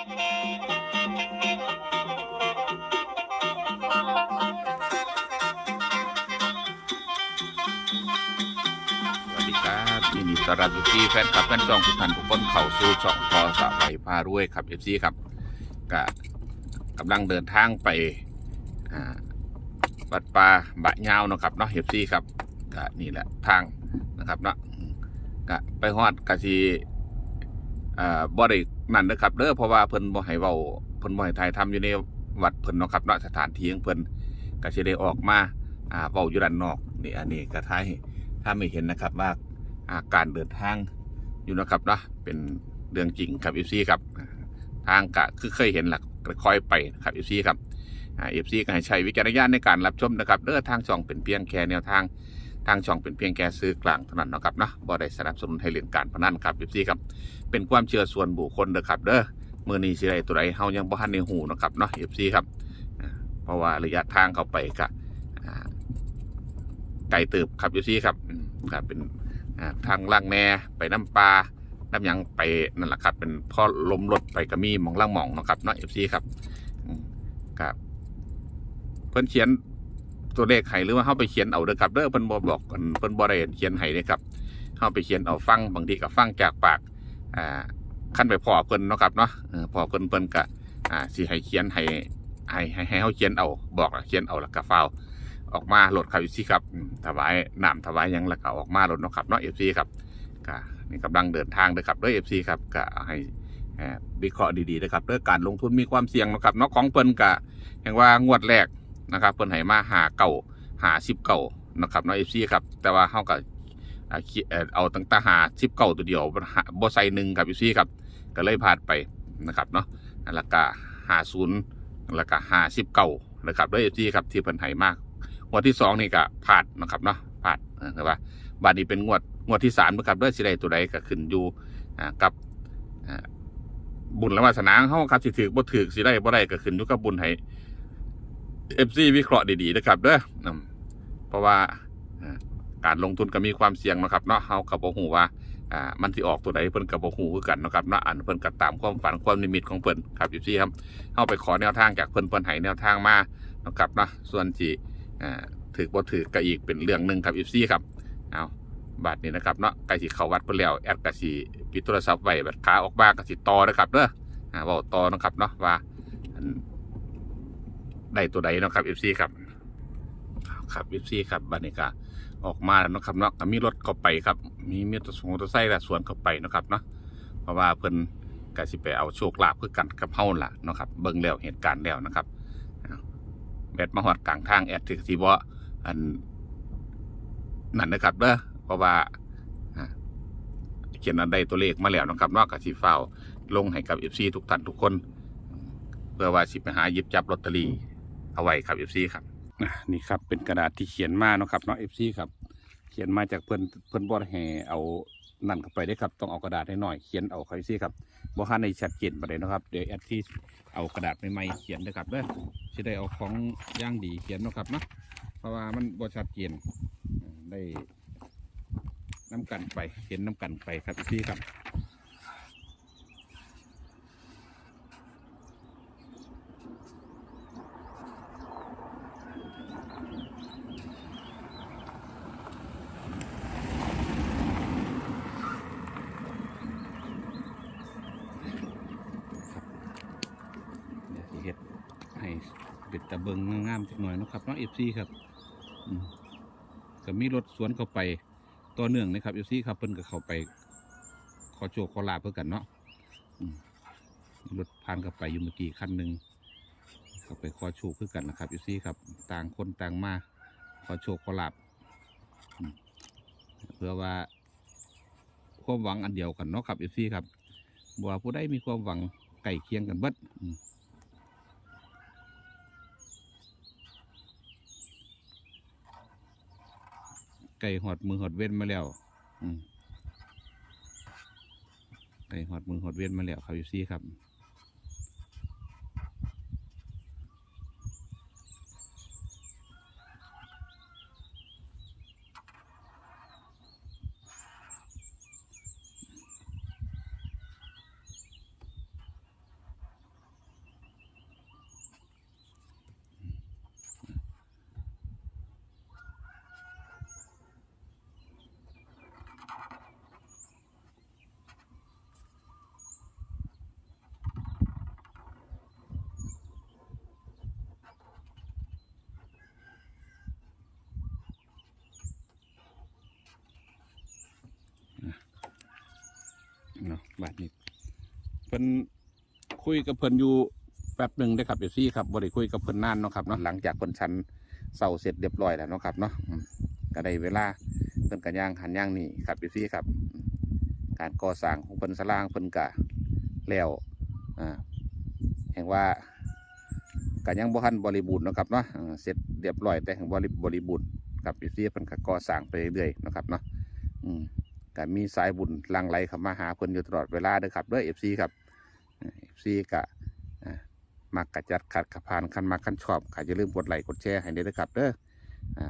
สวัสดีครับยินดีต้อนรับทุกที่แฟนคลับแฟนจองทุกท่านทุกคนเข้าสู่ช่องพอสะไหลพารวยครับเอฟซีครับก็กำลังเดินทางไปวัดป่าบะยาวเนาะครับเนาะเอฟซีครับก็นี่แหละทางนะครับเนาะอืมก็ไปฮอดกะทีอ่บ่ได้ นั่นนะครับเด้อเพราะว่าเพิ่นบ่ให้เว้าเพิ่นบ่ให้ถ่ายทำอยู่ในวัดเพิ่นเนาะครับเนาะสถานที่ของเพิ่นก็สิได้ออกมาอ่าเว้าอยู่ด้านนอกนี่อันนี้ก็ท้ายถ้าไม่เห็นนะครับว่าอาการเดินทางอยู่นะครับเนาะเป็นเรื่องจริงครับเอฟซีครับทางกะคือเคยเห็นหลักค่อยไปครับเอฟซีครับเอฟซีก็ให้ใช้วิจารณญาณในการรับชมนะครับเด้อทางช่องเป็นเพียงแค่แนวทาง ทางช่องเป็นเพียงแค่ซื้อกลางเท่านั้นนะครับเนาะบ่ได้สนับสนุนให้เล่นการพนันครับเอฟซีครับ เป็นความเชื่อส่วนบุคคลเด้อครับเด้อมือนี้สิไรตัวใดเฮายังบ่ทันในหูนะครับเนาะเอฟซีครับ เพราะว่าระยะทางเข้าไปกะไก่ติบครับอยู่ซีครับครับเป็นทางล่างแน่ไปน้ำปลาน้ำยังไปนั่นแหละครับ เป็นพ่อลมรถไปกระมีมองล่างมองนะครับเนาะเอฟซีครับครับ เพิ่นเขียน ตัวเลขให้หรือว่าเข้าไปเขียนเอาเด้อครับเด้อเพิ่นบ่บอกเพิ่นบ่ได้เขียนให้เด้อครับเข้าไปเขียนเอาฟังบางทีก็ฟังจากปากอ่าขั้นไปพอเพิ่นเนาะครับเนาะพอเพิ่นเพิ่นก็อ่าสิให้เขียนให้ให้ให้เฮาเขียนเอาบอกเขียนเอาแล้วก็ฟาออกมาโหลดครับเอฟซีครับถวายน้ำถวายยังแล้วก็ออกมาโหลดเนาะครับเนาะเอฟซีครับก็นี่กำลังเดินทางเลยครับด้วยเอฟซีครับก็ให้เอ่อวิเคราะห์ดีๆนะครับเรื่องการลงทุนมีความเสี่ยงนะครับเนาะของเพิ่นก็อย่างว่างวดแรก นะครับเพิ่นให้มาหาเก่าหาสิบเก่านะครับเนาะเอฟซีครับแต่ว่าเฮาก็อ่าคิดเออเอาตั้งแต่หาสิบเก่าตัวเดียวบ่ใส่หนึ่งครับเอฟซีครับก็เลยพลาดไปนะครับเนาะแล้วก็หาศูนย์แล้วก็หาสิบเก่านะครับด้วยเอฟซีครับที่เพิ่นให้มากงวดที่สองนี่ก็ผ่านนะครับเนาะผ่านเออคือว่าบาดนี้เป็นงวดงวดที่สามนะครับด้วยสิใดตัวใดก็ขึ้นอยู่อ่ากับบุญและวาสนาเขาครับสิถือบ่ถือสิได้บ่ได้ก็ขึ้นอยู่กับบุญให้ เอฟซีวิเคราะห์ดีๆนะครับเด้อเพราะว่าการลงทุนก็มีความเสี่ยงนะครับเนาะเฮาก็บ่ฮู้ว่าอ่ามันสิออกตัวใดเพิ่นก็บ่ฮู้คือกันนะครับเนาะอันเพิ่นก็ตามความฝันความนิมิตของเพิ่นครับ FC ครับเฮาไปขอแนวทางจากเพิ่นเพิ่นให้แนวทางมานะครับเนาะส่วนที่อ่าถือบ่ถือก็อีกเป็นเรื่องหนึ่งครับอีซี่ครับเอาบัตรนี้นะครับเนาะใกล้สิเขาวัดไปแล้วแอดกสิปิดโทรศัพท์ไว้บัตรขาออกบ้านกะสิต่อนะครับเด้ออ่าเว้าต่อนะครับเนาะว่า ได้ตัวใดเนาะครับเอีซี่ครับครับเอีซี่ครับบัตรนี้ก็ออกมาแล้วเนาะครับเนาะก็มีรถเข้าไปครับ มีมีรถสงตอร์ไซค์และสวนเข้าไปเนาะครับเนาะเพราะว่าเพิ่นก็สิไปเอาโชคลาภคือกันกับเฮาล่ะเนาะครับ เบิ่งแล้วเหตุการณ์แล้วนะครับแบตมาหอดกลางทางแอดถึงสีบ่อันนั่นนะครับเด้อเพราะว่าเขียนอันใดตัวเลขมาแล้วนะครับนอกจากสีฟ้าวลงให้กับเอฟซีทุกท่านทุกคน เพื่อว่าสิไปหาหยิบจับลอตเตอรี่ เอาไว้ครับเอฟซีครับนี่ครับเป็นกระดาษที่เขียนมาเนาะครับเนาะเอฟซีครับ เขียนมาจากเพื่อนเพื่อนบอดแห่เอานั่นเข้าไปได้ครับต้องเอากระดาษให้หน่อยเขียนเอาครับเอฟซีครับบ่ฮันในชัดเจนปเด็นะครับเดี๋ยวแอดที่เอากระดาษใหม่ๆเขียนนะครับเด้อสิได้เอาของย่างดีเขียนเนาะครับเนาะเพราะว่ามันบ่ชัดเจนได้น้ำกันไปเห็นน้ำกันไปครับพี่ครับเดี๋ยวสิเฮ็ดให้ เป็นตะเบิงงามๆจักหน่อยนะครับเนาะเอฟซีครับอืมก็มีรถสวนเข้าไปต่อเนื่องนะครับเอฟซีครับเพิ่นก็เข้าไป ขอโชคขอลาเพื่อกันเนาะรถผ่านเข้าไปอยู่เมื่อกี้คันหนึ่งเข้าไปขอโชคเพื่อกันนะครับเอฟซีครับ ต่างคนต่างมาขอโชคขอลาบอืมเพื่อว่าความหวังอันเดียวกันเนาะครับเอฟซีครับบ่ว่าผู้ใดมีความหวังใกล้เคียงกันเบิด ไก่หอดมือหอดเว้นมาแล้ว อืมไก่หอดมือหอดเว้นมาแล้วครับอยู่ซี่ครับ บาดนี้เพิ่นคุยกับเพิ่นอยู่แป๊บหนึ่งได้ครับเอฟซีครับบ่ได้คุยกับเพิ่นนานเนาะครับเนาะหลังจากเพิ่นชั้นเสาเสร็จเรียบร้อยแล้วเนาะครับเนาะก็ได้เวลาเพิ่นกันย่างหันย่างนี่ครับเอฟซีครับ การก่อสร้างของเพิ่นสลางเพิ่นกะแล้วอ่าแห่งว่าก็ยังบ่ทันบริบูรณ์เนาะครับเนาะเสร็จเรียบร้อยแต่แห่งบริบริบูรณ์ครับเอฟซีเพิ่นก็ก่อสร้างไปเรื่อยๆเนาะครับเนาะอืม ก็มีสายบุญลังไหลเข้ามาหาเพิ่นอยู่ตลอดเวลาเด้อครับเด้อ FC ครับเอฟซีก็มักกระจัดขัดขับผ่านคันมาคันชอบก็อย่าลืมกดไลค์กดแชร์ให้เด้อครับเด้อ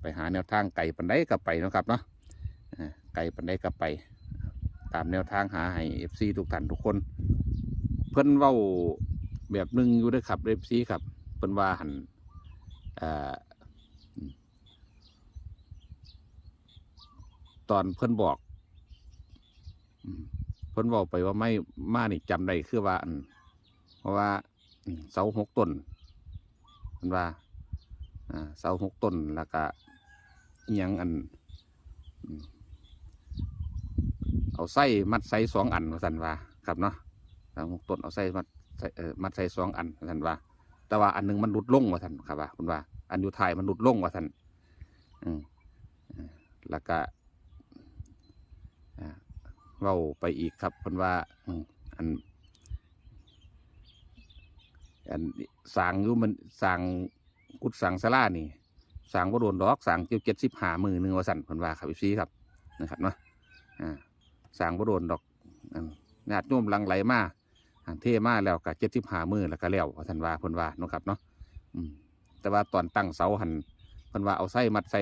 ไปหาแนวทางไก่ปันได้ก็ไปนะครับเนาะไก่ปันไดก็ไป ตามแนวทางหาให้ FC ทุกท่านทุกคน เพิ่นเว้าแบบหนึงอยู่ด้อครับ FC ครับเพิ่นว่าหันอตอนเพิ่นบอก เพิ่นบอกไปว่าไม่มานี่จำได้คือว่าอันเพราะว่าอืมเสาหกต้นเพิ่นว่าอ่าเสาหกต้นแล้วก็อิหยังอันอืมเอาไส้มัดไส้สองอันว่าสันว่าครับเนาะเสาหกต้นเอาไส้มัดไส้เอ่อมัดไส้สองอันว่าสันว่า แต่ว่าอันหนึงมันหลุดลงว่าสันครับว่าคุณว่า อันอยู่ท้ายมันหลุดลงว่าสันอืมอ่าแล้วก็อ่า เว้าไปอีกครับเพิ่นว่าอันอันสร้างอยู่มันสร้างกุดสร้างศาลานี่สร้างบ่โดนดอกสร้างเจ็ดเจ็ดสิบห้ามือหนึ่งว่าสั่นเพิ่นว่าครับพี่ซีครับนะครับเนาะอ่าสร้างบ่โดนดอกอันญาติโยมลังไหลมาอันเท่มาแล้วก็เจ็ดสิบห้ามือแล้วก็แล้วว่าท่นว่าเพิ่นว่าเนาะครับเนาะอืมแต่ว่าตอนตั้งเสาหันเพิ่นว่าเอาไส้มัดใส่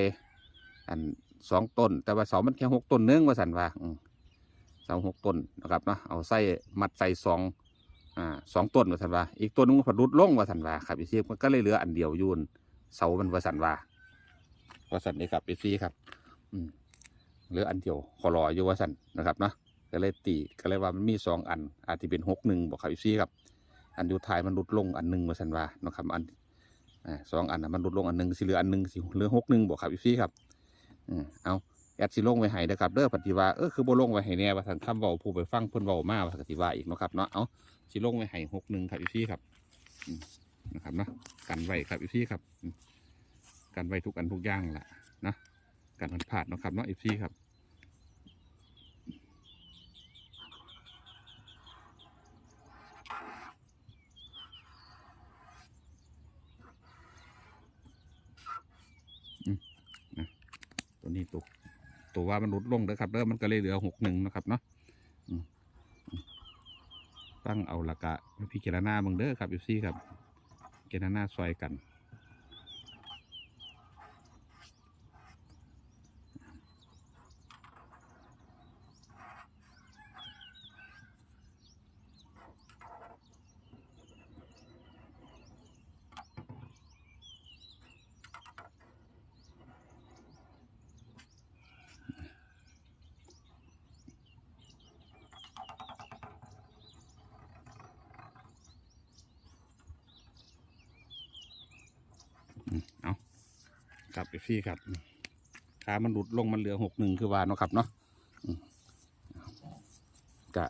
อันสองต้น แต่ว่าเสามันแค่หกต้นหนึงว่าสั่นว่าอืม สาหกต้นนะครับเนาะเอาไส้มัดใส่สองอ่าสองต้นว่าสันว่าอีกต้นนึงมันผลุดลงว่าสันว่าครับอีซีมันก็เลยเหลืออันเดียวยูนเสามันว่าสันว่าว่าสันนี่ครับอีซีครับ อืมเหลืออันเดียวขอรออยู่ว่าสันนะครับเนาะก็เลยตีก็เลยว่ามันมีสองอัน อาจจะเป็นหกหนึ่งบอกครับอีซีครับ อันยูท้ายมันหลุดลงอันหนึ่งว่าสันว่าเนาะครับอันอ่าสองอันน่ะมันหลุดลงอันหนึ่งสิเหลืออันหนึ่งสิเหลือหกหนึ่งบอกครับอีซีครับอืมเอา แอดสิลงไว้ให้นะครับเด้อปฏิว่าเออคือบ่ลงไว้ให้แน่ว่าท่านคำเว้าผู้ไปฟังเพิ่นเว้ามาว่าปฏิว่าอีกเนาะครับเนาะเอาสิลงไว้ให้หกหนึ่งครับอีพี่ครับนะครับเนาะกันไว้ครับอีพี่ครับกันไว้ทุกอันทุกอย่างแหละนะกันมันพลาดเนาะครับเนาะอีพี่ครับอืมนะตัวนี้ตัว ตัวว่ามันลดลงนะครับเด้อมันก็เลยเหลือหกหนึ่งนะครับเนาะตั้งเอาละกะพี่เจารณาเบิ่งเด้อครับยูซี่ครับเจารณาซอยกัน ครับเอฟซีครับขามันหลุดลงมันเหลือหกหนึ่งคือว่าเนาะครับเนาะกะ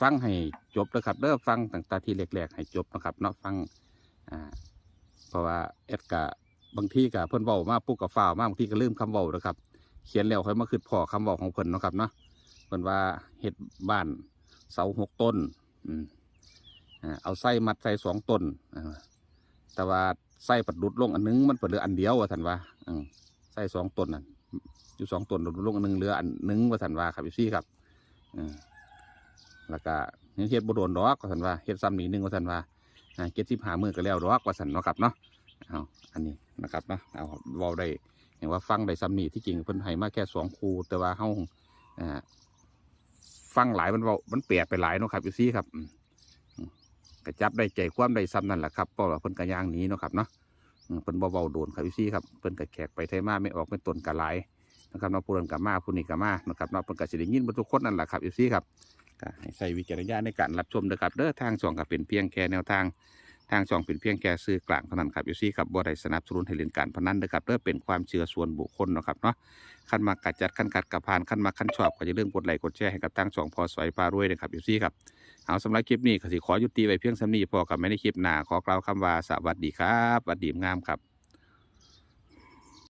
ฟังให้จบเลยครับเด้อฟังตั้งแต่ที่แรกๆให้จบนะครับ เนาะฟังอ่าเพราะว่าเอ็ดกะบางทีกะเพิ่นเว้ามาปุ๊กกับฝ้าวมาบางทีก็ลืมคำเว้านะครับ เขียนแล้วค่อยมาคืดพอคำเว้าของเพิ่นนะครับเนาะเพิ่นว่าเฮ็ดบ้านเสาหกต้น อืมอ่าเอาไส้มัดใส่สองต้นแต่ว่า ไส้ปัดดุดลงอันหนึงมันเปิดเหลืออันเดียวว่าสันว่าอืมไส้สองต้นนั่นอยู่สองต้นดุดลงอันหนึงเหลืออันหนึงว่าสันว่าครับพี่ซี่ครับอืมแล้วก็ยังเฮ็ดบ่โดนดอกว่าสันว่าเฮ็ดซ้ำนี่หนึงว่าสันว่าเก็ดสิบหามือก็แล้วดอกว่าสันเนาะครับเนาะเอาอันนี้นะครับเนาะเอาว้าได้เห็นว่าฟังได้ซ้ำนี่ที่จริงเพิ่นให้มาแค่สองคูแต่ว่าเฮาอ่าฟังหลายมันเว้ามันเปียนไปหลายเนาะครับพี่ซี่ครับ กระจับได้ใจความได้ซ้ำนั่นแหละครับเพราะว่าเพิ่นกระย่างหนี้นาะครับเนาะอืมเพิ่นเบาๆโดนครับพี่ซี่ครับเพิ่นกระแขกไปไทยมาไม่ออกเป็นตนกระหลายนะครับเนาะผู้นั้นกะมาผู้นี้กะมานะครับเนาะเพิ่นกะสิได้ยินเบ่ทุกคนนั่นแหละครับพี่ซี่ครับก็ให้ใช้วิจารณญาณในการรับชมนะครับเด้อทางช่องก็เป็นเพียงแค่แนวทาง ทางช่องเป็นเพียงแค่ซื้อกลางเท่านั้นครับอยู่ซี่ครับบ่ได้สนับสนุนให้เล่นการพนันนะครับเพื่อเป็นความเชื่อส่วนบุคคลนะครับเนาะขั้นมากัดจัดขั้นกัดกระพานขั้นมาขั้นชอบก็จะเรื่องกดไลค์กดแชร์ให้กับทางช่องพอสวยพารวยนะครับอยู่ซี่ครับเอาสำหรับคลิปนี้ก็สิขอยุติไว้เพียงสำนีพอกับไม่ในคลิปหน้าขอกล่าวคำว่าสวัสดีครับสวัสดีงามครับ